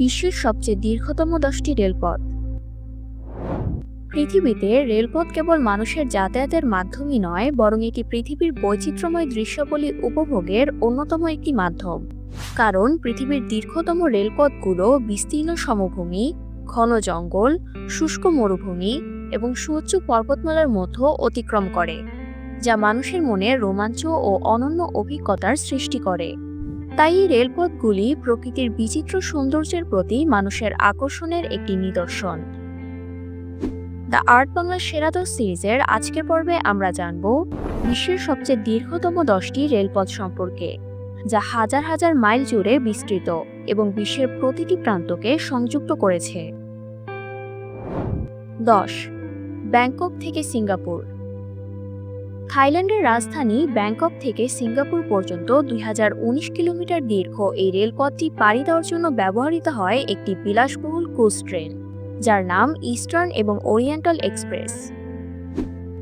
বিশ্বের সবচেয়ে দীর্ঘতম দশটি রেলপথ। পৃথিবীতে রেলপথ কেবল মানুষের যাতায়াতের মাধ্যমই নয়, বরং এটি পৃথিবীর বৈচিত্র্যময় দৃশ্যাবলী উপভোগের অন্যতম একটি মাধ্যম। কারণ পৃথিবীর দীর্ঘতম রেলপথগুলো বিস্তীর্ণ সমভূমি, ঘন জঙ্গল, শুষ্ক মরুভূমি এবং সুউচ্চ পর্বতমালার মধ্যে অতিক্রম করে, যা মানুষের মনে রোমাঞ্চ ও অনন্য অভিজ্ঞতার সৃষ্টি করে। তাই রেলপথগুলি প্রকৃতির বিচিত্র সৌন্দর্যের প্রতি মানুষের আকর্ষণের একটি নিদর্শন। দ্য আর্ট বাংলা সেরা দশ সিরিজের আজকের পর্বে আমরা জানব বিশ্বের সবচেয়ে দীর্ঘতম দশটি রেলপথ সম্পর্কে, যা হাজার হাজার মাইল জুড়ে বিস্তৃত এবং বিশ্বের প্রতিটি প্রান্তকে সংযুক্ত করেছে। দশ, ব্যাংকক থেকে সিঙ্গাপুর। থাইল্যান্ডের রাজধানী ব্যাংকক থেকে সিঙ্গাপুর পর্যন্ত দু হাজার উনিশ কিলোমিটার দীর্ঘ এই রেলপথটি পাড়ি দেওয়ার জন্য ব্যবহৃত হয় একটি বিলাসবহুল ক্রুজ ট্রেন, যার নাম ইস্টার্ন এবং ওরিয়েন্টাল এক্সপ্রেস।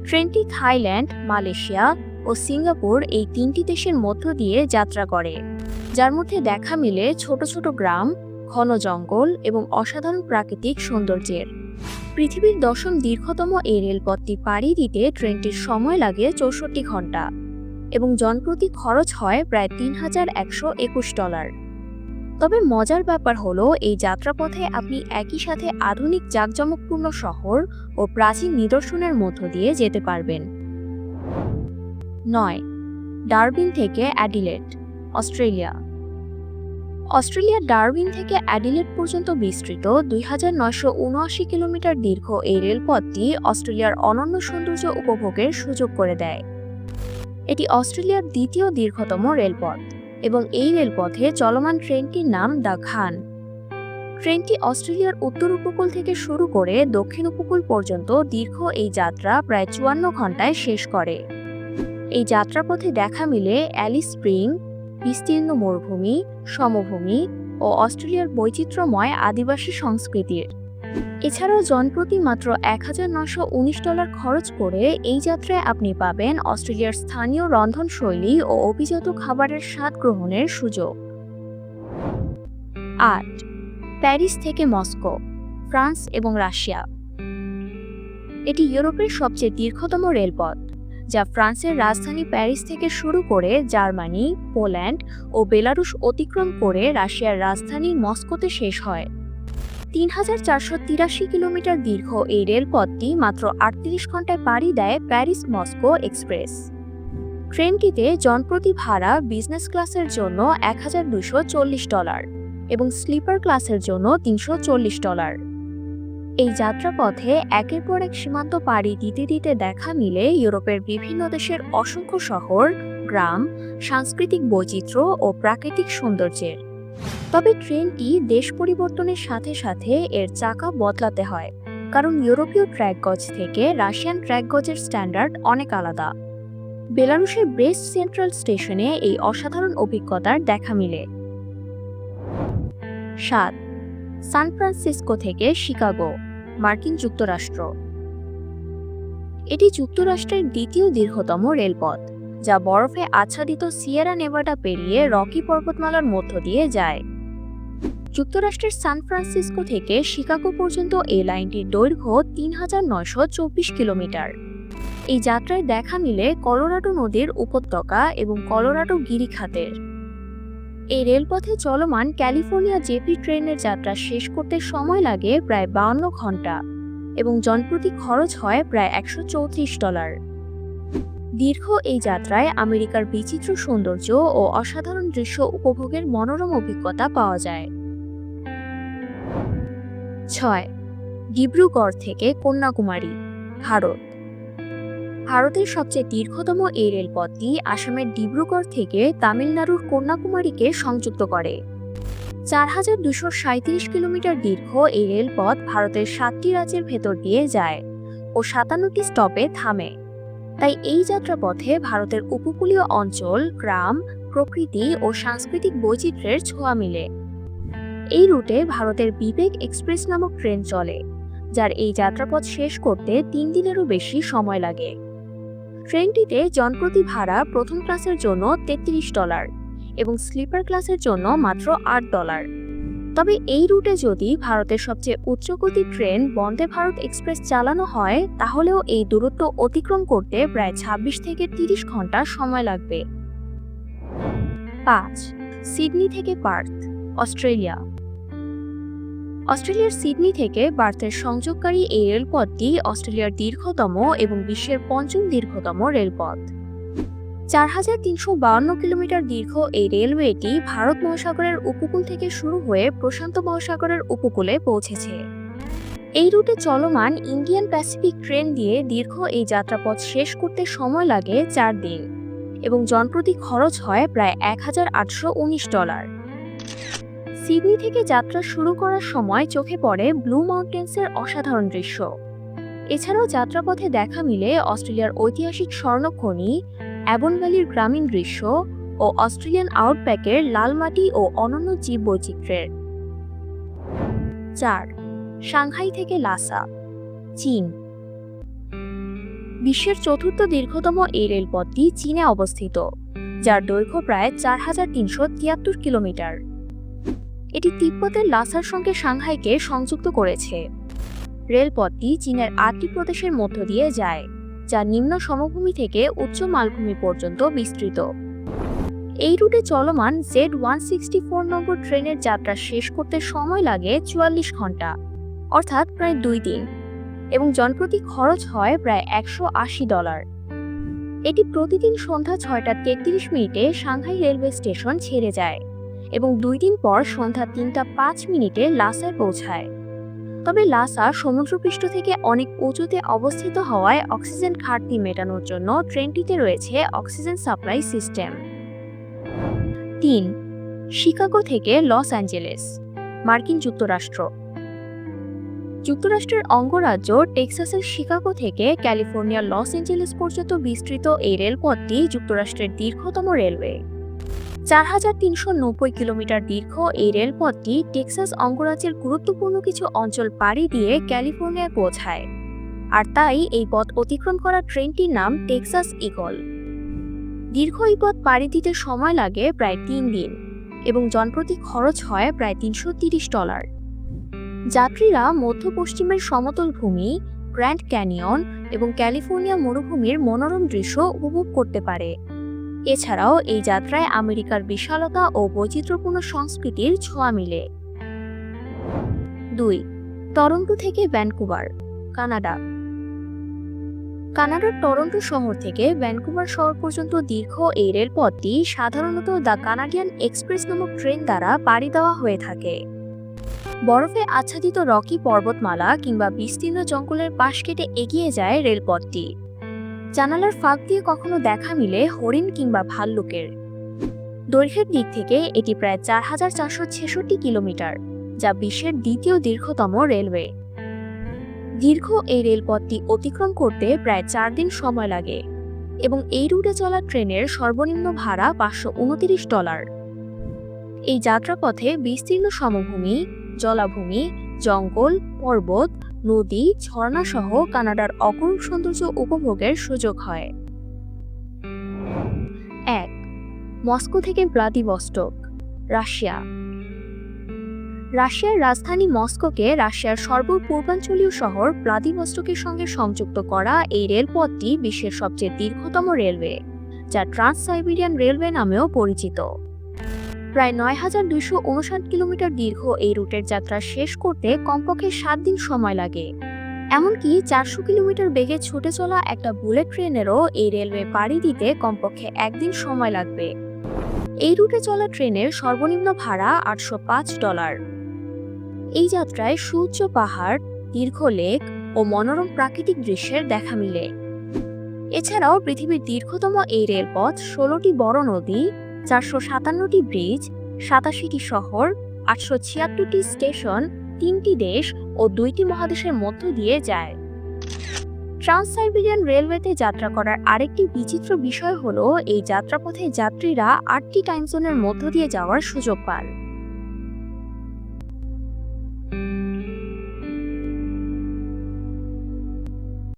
ট্রেনটি থাইল্যান্ড, মালয়েশিয়া ও সিঙ্গাপুর এই তিনটি দেশের মধ্য দিয়ে যাত্রা করে, যার মধ্যে দেখা মিলে ছোট ছোট গ্রাম, ঘন জঙ্গল এবং অসাধারণ প্রাকৃতিক সৌন্দর্যের। পৃথিবীর দশম দীর্ঘতম এই রেলপথটি পাড়ি দিতে ট্রেনটির সময় লাগে চৌষট্টি ঘণ্টা এবং জনপ্রতি খরচ হয় প্রায় তিন হাজার একশো একুশ ডলার। তবে মজার ব্যাপার হলো, এই যাত্রাপথে আপনি একই সাথে আধুনিক জাঁকজমকপূর্ণ শহর ও প্রাচীন নিদর্শনের মধ্য দিয়ে যেতে পারবেন। নয়, ডারবিন থেকে অ্যাডিলেট অস্ট্রেলিয়া। অস্ট্রেলিয়ার ডারবিন থেকে অ্যাডিলেট পর্যন্ত বিস্তৃত দুই হাজার নয়শো উনআশি কিলোমিটার দীর্ঘ এই রেলপথটি অস্ট্রেলিয়ার অনন্য সৌন্দর্য উপভোগের সুযোগ করে দেয়। এটি অস্ট্রেলিয়ার দ্বিতীয় দীর্ঘতম রেলপথ এবং এই রেলপথে চলমান ট্রেনটির নাম দ্য খান। ট্রেনটি অস্ট্রেলিয়ার উত্তর উপকূল থেকে শুরু করে দক্ষিণ উপকূল পর্যন্ত দীর্ঘ এই যাত্রা প্রায় চুয়ান্ন ঘন্টায় শেষ করে। এই যাত্রাপথে দেখা মিলে অ্যালিস স্প্রিং বিস্তীর্ণ মরুভূমি, সমভূমি ও অস্ট্রেলিয়ার বৈচিত্র্যময় আদিবাসী সংস্কৃতির। এছাড়াও জনপ্রতি মাত্র এক হাজার নশো উনিশ ডলার খরচ করে এই যাত্রায় আপনি পাবেন অস্ট্রেলিয়ার স্থানীয় রন্ধনশৈলী ও অভিজাত খাবারের স্বাদ গ্রহণের সুযোগ। আট। প্যারিস থেকে মস্কো, ফ্রান্স এবং রাশিয়া। এটি ইউরোপের সবচেয়ে দীর্ঘতম রেলপথ। যা ফ্রান্সের রাজধানী প্যারিস থেকে শুরু করে জার্মানি, পোল্যান্ড ও বেলারুশ অতিক্রম করে রাশিয়ার রাজধানী মস্কোতে শেষ হয়। তিন হাজার চারশো তিরাশি কিলোমিটার দীর্ঘ এই রেলপথটি মাত্র আটত্রিশ ঘন্টায় পাড়ি দেয় প্যারিস মস্কো এক্সপ্রেস। ট্রেনটিতে জনপ্রতি ভাড়া বিজনেস ক্লাসের জন্য এক ডলার এবং স্লিপার ক্লাসের জন্য তিনশো চল্লিশ ডলার। এই যাত্রাপথে একের পর এক সীমান্ত পাড়ি দিতে দিতে দেখা মিলে ইউরোপের বিভিন্ন দেশের অসংখ্য শহর, গ্রাম, সাংস্কৃতিক বৈচিত্র্য ও প্রাকৃতিক সৌন্দর্যের। তবে ট্রেনটি দেশ পরিবর্তনের সাথে সাথে এর চাকা বদলাতে হয়, কারণ ইউরোপীয় ট্র্যাক গজ থেকে রাশিয়ান ট্র্যাক গজের স্ট্যান্ডার্ড অনেক আলাদা। বেলারুশের ব্রেস্ট সেন্ট্রাল স্টেশনে এই অসাধারণ অভিজ্ঞতার দেখা মিলে। সাত, সান ফ্রান্সিসকো থেকে শিকাগো। মার্কিন যুক্তরাষ্ট্র। এটি যুক্তরাষ্ট্রের দ্বিতীয় দীর্ঘতম রেলপথ, যা বরফে আচ্ছাদিত সিয়েরা নেভাডা পেরিয়ে রকি পর্বতমালার মধ্য দিয়ে যায়। যুক্তরাষ্ট্রের সান ফ্রান্সিসকো থেকে শিকাগো পর্যন্ত এই লাইনটির দৈর্ঘ্য তিন হাজার নয়শো চব্বিশ কিলোমিটার। এই যাত্রায় দেখা মিলে কলোরাডো নদীর উপত্যকা এবং কলোরাডো গিরিখাতের। এই রেলপথে চলমান ক্যালিফোর্নিয়া জেপি ট্রেনের যাত্রা শেষ করতে সময় লাগে প্রায় বাউন্ন ঘণ্টা এবং জনপ্রতি খরচ হয় প্রায় একশো চৌত্রিশ ডলার। দীর্ঘ এই যাত্রায় আমেরিকার বিচিত্র সৌন্দর্য ও অসাধারণ দৃশ্য উপভোগের মনোরম অভিজ্ঞতা পাওয়া যায়। ছয়, ডিব্রুগড় থেকে কন্যাকুমারী, ভারত। ভারতের সবচেয়ে দীর্ঘতম এই রেলপথটি আসামের ডিব্রুগড় থেকে তামিলনাড়ুর কন্যাকুমারীকে সংযুক্ত করে। চার হাজার দুশো সাঁত্রিশ কিলোমিটার দীর্ঘ এই রেলপথ ভারতের সাতটি রাজ্যের ভেতর দিয়ে যায় ও সাতান্নটি স্টপে থামে। তাই এই যাত্রাপথে ভারতের উপকূলীয় অঞ্চল, গ্রাম, প্রকৃতি ও সাংস্কৃতিক বৈচিত্র্যের ছোঁয়া মিলে। এই রুটে ভারতের বিবেক এক্সপ্রেস নামক ট্রেন চলে, যার এই যাত্রাপথ শেষ করতে তিন দিনেরও বেশি সময় লাগে। ট্রেনটিতে জনপ্রতি ভাড়া প্রথম ক্লাসের জন্য তেত্রিশ ডলার এবং স্লিপার ক্লাসের জন্য মাত্র আট ডলার। তবে এই রুটে যদি ভারতের সবচেয়ে উচ্চগতির ট্রেন বন্দে ভারত এক্সপ্রেস চালানো হয়, তাহলেও এই দূরত্ব অতিক্রম করতে প্রায় ২৬ থেকে ৩০ ঘণ্টা সময় লাগবে। পাঁচ, সিডনি থেকে পার্থ, অস্ট্রেলিয়া। অস্ট্রেলিয়ার সিডনি থেকে বার্থের সংযোগকারী এই রেলপথটি অস্ট্রেলিয়ার দীর্ঘতম এবং বিশ্বের পঞ্চম দীর্ঘতম রেলপথ। চার হাজার তিনশো বাউন্ন কিলোমিটার দীর্ঘ এই রেলওয়েটি ভারত মহাসাগরের উপকূল থেকে শুরু হয়ে প্রশান্ত মহাসাগরের উপকূলে পৌঁছেছে। এই রুটে চলমান ইন্ডিয়ান প্যাসিফিক ট্রেন দিয়ে দীর্ঘ এই যাত্রাপথ শেষ করতে সময় লাগে চার দিন এবং জনপ্রতি খরচ হয় প্রায় এক হাজার আটশো উনিশ ডলার। সিডনি থেকে যাত্রা শুরু করার সময় চোখে পড়ে ব্লু মাউন্টেন্সের অসাধারণ দৃশ্য। এছাড়াও যাত্রাপথে দেখা মিলে অস্ট্রেলিয়ার ঐতিহাসিক স্বর্ণখনি, অ্যাবন ভ্যালির গ্রামীণ দৃশ্য ও অস্ট্রেলিয়ান আউটব্যাকের লাল মাটি ও অনন্য জীব বৈচিত্র্যের। চার, সাংহাই থেকে লাসা, চীন। বিশ্বের চতুর্থ দীর্ঘতম এই রেলপথটি চীনে অবস্থিত, যার দৈর্ঘ্য প্রায় চার হাজার তিনশো তিয়াত্তর কিলোমিটার। এটি তিব্বতের লাসার সঙ্গে সাংহাইকে সংযুক্ত করেছে। রেলপথটি চীনের আটটি প্রদেশের মধ্য দিয়ে যায়, যা নিম্ন সমভূমি থেকে উচ্চ মালভূমি পর্যন্ত বিস্তৃত। এই রুটে চলমান জেড ওয়ান সিক্সটি ফোর নম্বর ট্রেনের যাত্রা শেষ করতে সময় লাগে চুয়াল্লিশ ঘণ্টা, অর্থাৎ প্রায় দুই দিন, এবং জনপ্রতি খরচ হয় প্রায় একশো আশি ডলার। এটি প্রতিদিন সন্ধ্যা ছয়টা তেত্রিশ মিনিটে সাংহাই রেলওয়ে স্টেশন ছেড়ে যায়। এবং দুই দিন পর সন্ধ্যা তিনটা পাঁচ মিনিটে লাসায় পৌঁছায়। তবে লাসা সমুদ্রপৃষ্ঠ থেকে অনেক উঁচুতে অবস্থিত হওয়ায় অক্সিজেন ঘাটতি মেটানোর জন্য ট্রেনটিতে রয়েছে অক্সিজেন সাপ্লাই সিস্টেম। তিন, শিকাগো থেকে লস অ্যাঞ্জেলেস, মার্কিন যুক্তরাষ্ট্র। যুক্তরাষ্ট্রের অঙ্গরাজ্য টেক্সাসের শিকাগো থেকে ক্যালিফোর্নিয়ার লস অ্যাঞ্জেলেস পর্যন্ত বিস্তৃত এই রেলপথটি যুক্তরাষ্ট্রের দীর্ঘতম রেলওয়ে। চার হাজার তিনশো নব্বই কিলোমিটার দীর্ঘ এই রেলপথটি টেক্সাস অঙ্গরাজ্যের গুরুত্বপূর্ণ কিছু অঞ্চল পাড়ি দিয়ে ক্যালিফোর্নিয়ায় পৌঁছায়। আর তাই এই পথ অতিক্রম করা ট্রেনটির নাম টেক্সাস ইগল। দীর্ঘ এই পথ পাড়ি দিতে সময় লাগে প্রায় তিন দিন এবং জনপ্রতি খরচ হয় প্রায় তিনশো তিরিশ ডলার। যাত্রীরা মধ্য পশ্চিমের সমতল ভূমি, গ্র্যান্ড ক্যানিয়ন এবং ক্যালিফোর্নিয়া মরুভূমির মনোরম দৃশ্য উপভোগ করতে পারে। এছাড়াও এই যাত্রায় আমেরিকার বিশালতা ও বৈচিত্র্যপূর্ণ সংস্কৃতির ছোঁয়া মিলে। দুই, টরন্টো থেকে ভ্যানকুভার, কানাডা। কানাডার টরন্টো শহর থেকে ভ্যানকুভার শহর পর্যন্ত দীর্ঘ এই রেলপথটি সাধারণত দ্য কানাডিয়ান এক্সপ্রেস নামক ট্রেন দ্বারা পাড়ি দেওয়া হয়ে থাকে। বরফে আচ্ছাদিত রকি পর্বতমালা কিংবা বিস্তীর্ণ জঙ্গলের পাশ কেটে এগিয়ে যায় রেলপথটি। জানালার ফাঁক দিয়ে কখনো দেখা মিলে হরিণ কিংবা ভাল্লুকের। দৈর্ঘ্যের দিক থেকে এটি প্রায় চার হাজার চারশো ছেষট্টি কিলোমিটার, যা বিশ্বের দ্বিতীয় দীর্ঘতম রেলওয়ে। দীর্ঘ এই রেলপথটি অতিক্রম করতে প্রায় চার দিন সময় লাগে এবং এই রুটে চলা ট্রেনের সর্বনিম্ন ভাড়া পাঁচশো উনতিরিশ ডলার। এই যাত্রাপথে বিস্তীর্ণ সমভূমি, জলাভূমি জঙ্গল, পর্বত, নদী ঝর্ণা সহ কানাডার অপরূপ সৌন্দর্য উপভোগের সুযোগ হয়। এক, মস্কো থেকে ভ্লাদিভস্টক রাশিয়া। রাশিয়ার রাজধানী মস্কোকে রাশিয়ার সর্বপূর্বাঞ্চলীয় শহর ভ্লাদিভস্টকের সঙ্গে সংযুক্ত করা এই রেলপথটি বিশ্বের সবচেয়ে দীর্ঘতম রেলওয়ে, যা ট্রান্স সাইবেরিয়ান রেলওয়ে নামেও পরিচিত। প্রায় নয় হাজার দুইশো উনষাট কিলোমিটার দীর্ঘ এই রুটের যাত্রা শেষ করতে কমপক্ষে সাত দিন সময় লাগে। এমনকি চারশো কিলোমিটার বেগে ছুটে চলা একটা বুলেট ট্রেনেরও এই রেলওয়ে পাড়ি দিতে কমপক্ষে একদিন সময় লাগবে। এই রুটে চলা ট্রেনের সর্বনিম্ন ভাড়া আটশো পাঁচ ডলার। এই যাত্রায় সুউচ্চ পাহাড়, দীর্ঘ লেক ও মনোরম প্রাকৃতিক দৃশ্যের দেখা মিলে। এছাড়াও পৃথিবীর দীর্ঘতম এই রেলপথ, ষোলোটি বড় নদী চারশো সাতান্নটি ব্রিজ, সাতাশিটি শহর, আটশো ছিয়াত্তরটি স্টেশন, তিনটি দেশ ও দুইটি মহাদেশের মধ্য দিয়ে যায়। ট্রান্স সাইবেরিয়ান রেলওয়েতে যাত্রা করার আরেকটি বিচিত্র বিষয় হলো এই যাত্রাপথে যাত্রীরা আটটি টাইম জোনের মধ্য দিয়ে যাওয়ার সুযোগ পান।